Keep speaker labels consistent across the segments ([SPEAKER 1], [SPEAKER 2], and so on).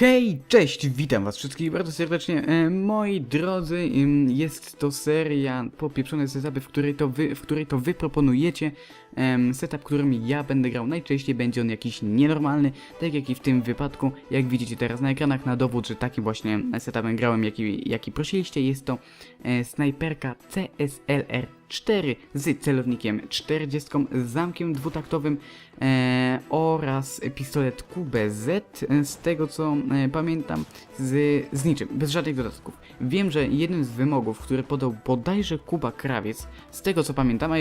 [SPEAKER 1] Hej, cześć, witam was wszystkich bardzo serdecznie. E, moi drodzy, jest to seria popieprzone setupy, w której to wy, w której to wy proponujecie em, setup, którym ja będę grał. Najczęściej będzie on jakiś nienormalny, tak jak i w tym wypadku, jak widzicie teraz na ekranach, na dowód, że takim właśnie setupem grałem, jaki, jaki prosiliście, jest to e, snajperka CSLR 4 z celownikiem 40, z zamkiem dwutaktowym e, oraz pistolet QBZ, e, z tego co e, pamiętam, z, z niczym, bez żadnych dodatków. Wiem, że jednym z wymogów, który podał bodajże Kuba Krawiec, z tego co pamiętam, e,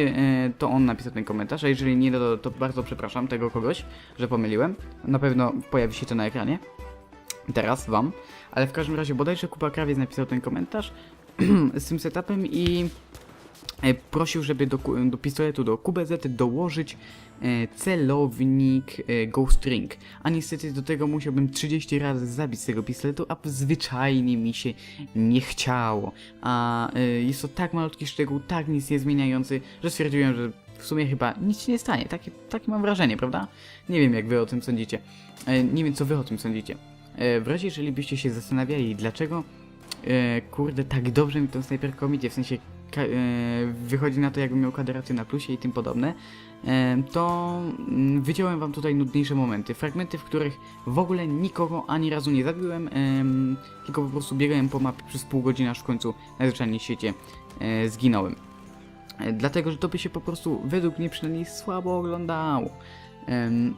[SPEAKER 1] to on napisał ten komentarz, a jeżeli nie, to, to bardzo przepraszam tego kogoś, że pomyliłem. Na pewno pojawi się to na ekranie. Teraz wam, ale w każdym razie bodajże Kuba Krawiec napisał ten komentarz z tym setupem i e, prosił, żeby do, do pistoletu do QBZ dołożyć e, celownik e, Ghost Ring. A niestety do tego musiałbym 30 razy zabić z tego pistoletu, a zwyczajnie mi się nie chciało. A jest to tak malutki szczegół, tak nic nie zmieniający, że stwierdziłem, że w sumie chyba nic się nie stanie. Takie, takie mam wrażenie, prawda? Nie wiem jak wy o tym sądzicie. Nie wiem co wy o tym sądzicie. W razie jeżeli byście się zastanawiali, dlaczego e, kurde, tak dobrze mi tą snajperką idzie, w sensie e, wychodzi na to, jakbym miał kaderację na plusie i tym podobne, e, to mm, wyciąłem wam tutaj nudniejsze momenty. Fragmenty, w których w ogóle nikogo ani razu nie zabiłem, em, tylko po prostu biegałem po mapie przez pół godziny, aż w końcu najzwyczajniej w świecie e, zginąłem. E, dlatego, że to by się po prostu według mnie przynajmniej słabo oglądało. Em,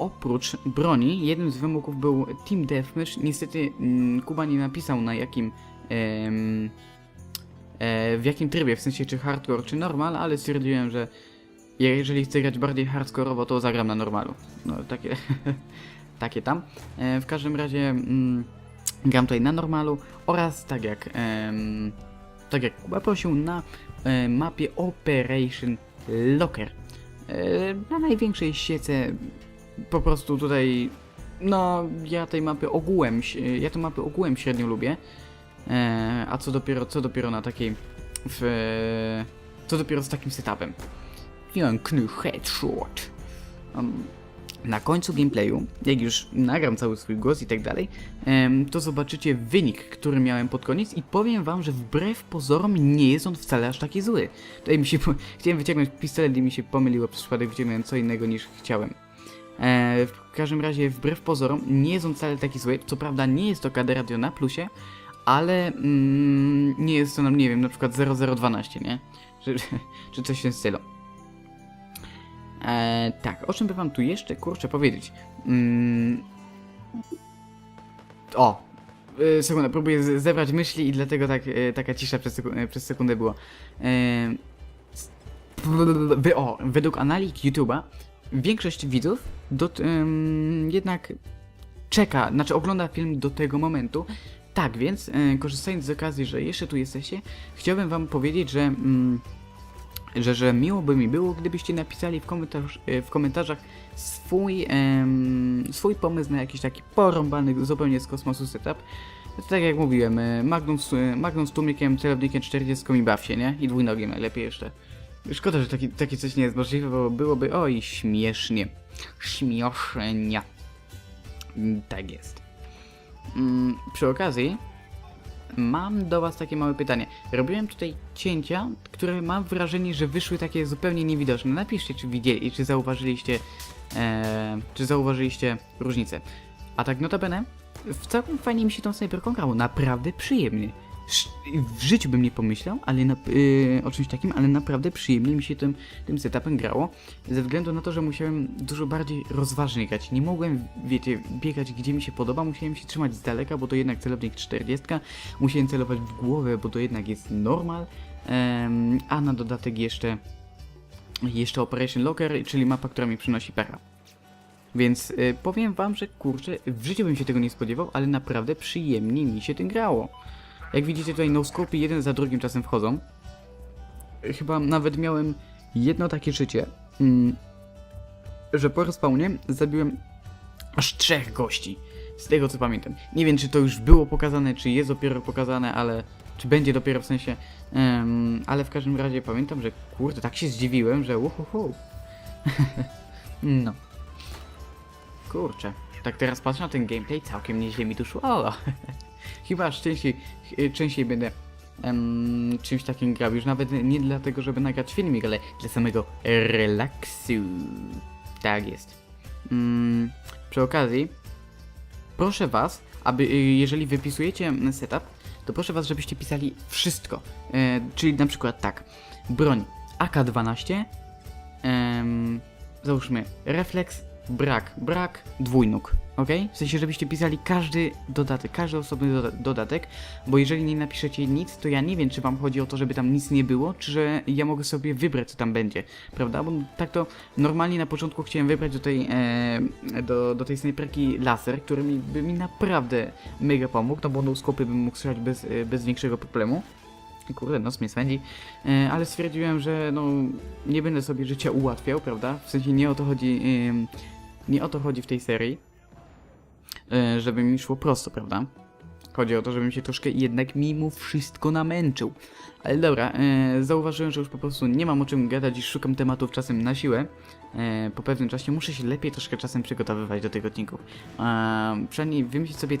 [SPEAKER 1] oprócz broni, jednym z wymogów był Team Deathmatch. Niestety mm, Kuba nie napisał na jakim em, e, w jakim trybie, w sensie czy hardcore, czy normal, ale stwierdziłem, że jeżeli chcę grać bardziej hardkorowo, to zagram na normalu. No takie, takie tam. E, w każdym razie mm, gram tutaj na normalu oraz tak jak em, tak jak Kuba prosił na e, mapie Operation Locker. E, na największej siece po prostu tutaj no ja tej mapy ogółem ja tę mapę ogółem średnio lubię. E, a co dopiero co dopiero na takiej w co dopiero z takim setupem. Piękny headshot. Um, na końcu gameplayu, jak już nagram cały swój głos i tak dalej, to zobaczycie wynik, który miałem pod koniec i powiem wam, że wbrew pozorom nie jest on wcale aż taki zły. Tutaj mi się, chciałem wyciągnąć pistolet i mi się pomyliło, przez przypadek wyciągnąłem co innego niż chciałem. E, w każdym razie, wbrew pozorom, nie jest on wcale taki zły. Co prawda, nie jest to KD Radio na plusie, ale mm, nie jest to, no, nie wiem, na przykład 0012, nie? Czy, czy coś w tym stylu. E, tak, o czym by wam tu jeszcze kurczę powiedzieć? Mm, o! E, sekundę, próbuję zebrać myśli i dlatego tak, e, taka cisza przez, seku- e, przez sekundę było. E, o, według analiz YouTube'a większość widzów dot, em, jednak czeka, znaczy ogląda film do tego momentu. Tak więc, e, korzystając z okazji, że jeszcze tu jesteście, chciałbym wam powiedzieć, że, mm, że, że miło by mi było, gdybyście napisali w, komentarz, e, w komentarzach swój, em, swój pomysł na jakiś taki porąbany zupełnie z kosmosu setup. Tak jak mówiłem, z- e, Magnum z tłumikiem, celownikiem 40 i baw się, nie? I dwójnogiem najlepiej jeszcze. Szkoda, że taki, takie coś nie jest możliwe, bo byłoby oj śmiesznie. Śmiesznie. Tak jest. Mm, przy okazji mam do was takie małe pytanie. Robiłem tutaj cięcia, które mam wrażenie, że wyszły takie zupełnie niewidoczne. Napiszcie, czy widzieli, czy zauważyliście, e, czy zauważyliście różnicę. A tak notabene, w całkiem fajnie mi się tą snajperką grało, naprawdę przyjemnie. W życiu bym nie pomyślał, ale na, yy, o czymś takim, ale naprawdę przyjemnie mi się tym, tym setupem grało, ze względu na to, że musiałem dużo bardziej rozważnie grać. Nie mogłem, wiecie, biegać gdzie mi się podoba, musiałem się trzymać z daleka, bo to jednak celownik 40, musiałem celować w głowę, bo to jednak jest normal, em, a na dodatek jeszcze, jeszcze Operation Locker, czyli mapa, która mi przynosi pecha. Więc y, powiem wam, że kurczę, w życiu bym się tego nie spodziewał, ale naprawdę przyjemnie mi się tym grało. Jak widzicie tutaj no-scopy jeden za drugim czasem wchodzą. Chyba nawet miałem jedno takie życie, mm, że po respawnie zabiłem aż trzech gości. Z tego co pamiętam. Nie wiem czy to już było pokazane, czy jest dopiero pokazane, ale... Czy będzie dopiero w sensie... em, ale w każdym razie pamiętam, że kurde, tak się zdziwiłem, że uhuhu. no. Kurczę. tak teraz patrzę na ten gameplay, całkiem nieźle mi tu szło. Chyba częściej, ch- częściej będę czymś takim grał. Już nawet nie dlatego, żeby nagrać filmik, ale dla samego relaksu. Tak jest. Mm, przy okazji, proszę was, aby y, jeżeli wypisujecie setup, to proszę was, żebyście pisali wszystko. E, czyli na przykład tak, broń AK-12, em, załóżmy refleks, brak, brak, dwójnóg, ok? W sensie, żebyście pisali każdy dodatek, każdy osobny doda dodatek, bo jeżeli nie napiszecie nic, to ja nie wiem, czy wam chodzi o to, żeby tam nic nie było, czy że ja mogę sobie wybrać, co tam będzie, prawda? Bo tak to normalnie na początku chciałem wybrać do tej, e, do, do tej snajperki laser, który mi, by mi naprawdę mega pomógł, no bo no skopy bym mógł strzelać bez, e, bez większego problemu. Kurde, nos mnie swędzi. E, ale stwierdziłem, że no nie będę sobie życia ułatwiał, prawda? W sensie nie o to chodzi, em, nie o to chodzi w tej serii, e, żeby mi szło prosto, prawda? Chodzi o to, żebym się troszkę jednak mimo wszystko namęczył. Ale dobra, e, zauważyłem, że już po prostu nie mam o czym gadać i szukam tematów czasem na siłę. E, po pewnym czasie muszę się lepiej troszkę czasem przygotowywać do tych odcinków. E, przynajmniej wymyślić sobie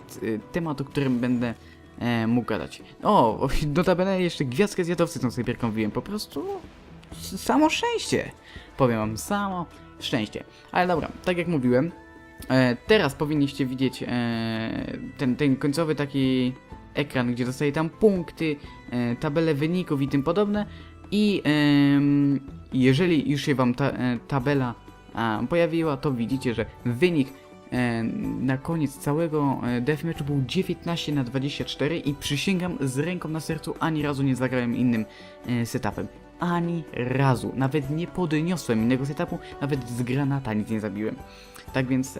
[SPEAKER 1] temat, o którym będę e, mógł gadać. O, notabene jeszcze gwiazdkę zjadowcy tą sobie pierką Po prostu samo szczęście. Powiem wam, samo szczęście. Ale dobra, tak jak mówiłem, e, teraz powinniście widzieć e, ten, ten końcowy taki ekran, gdzie dostaje tam punkty, e, tabele wyników i tym podobne. I jeżeli już się wam ta e, tabela pojawiła, to widzicie, że wynik e, na koniec całego e, deathmatchu był 19 na 24 i przysięgam z ręką na sercu ani razu nie zagrałem innym e, setupem. Ani razu. Nawet nie podniosłem innego setupu, nawet z granata nic nie zabiłem. Tak więc...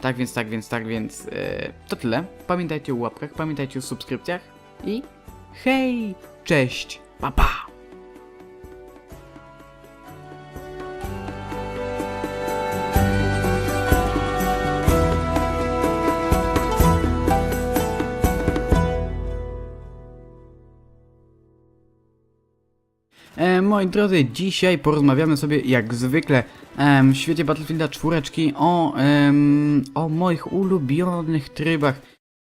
[SPEAKER 1] tak więc, tak więc, tak więc e, to tyle. Pamiętajcie o łapkach, pamiętajcie o subskrypcjach i hej, cześć, pa pa! E, moi drodzy, dzisiaj porozmawiamy sobie jak zwykle w świecie Battlefielda 4 o, o moich ulubionych trybach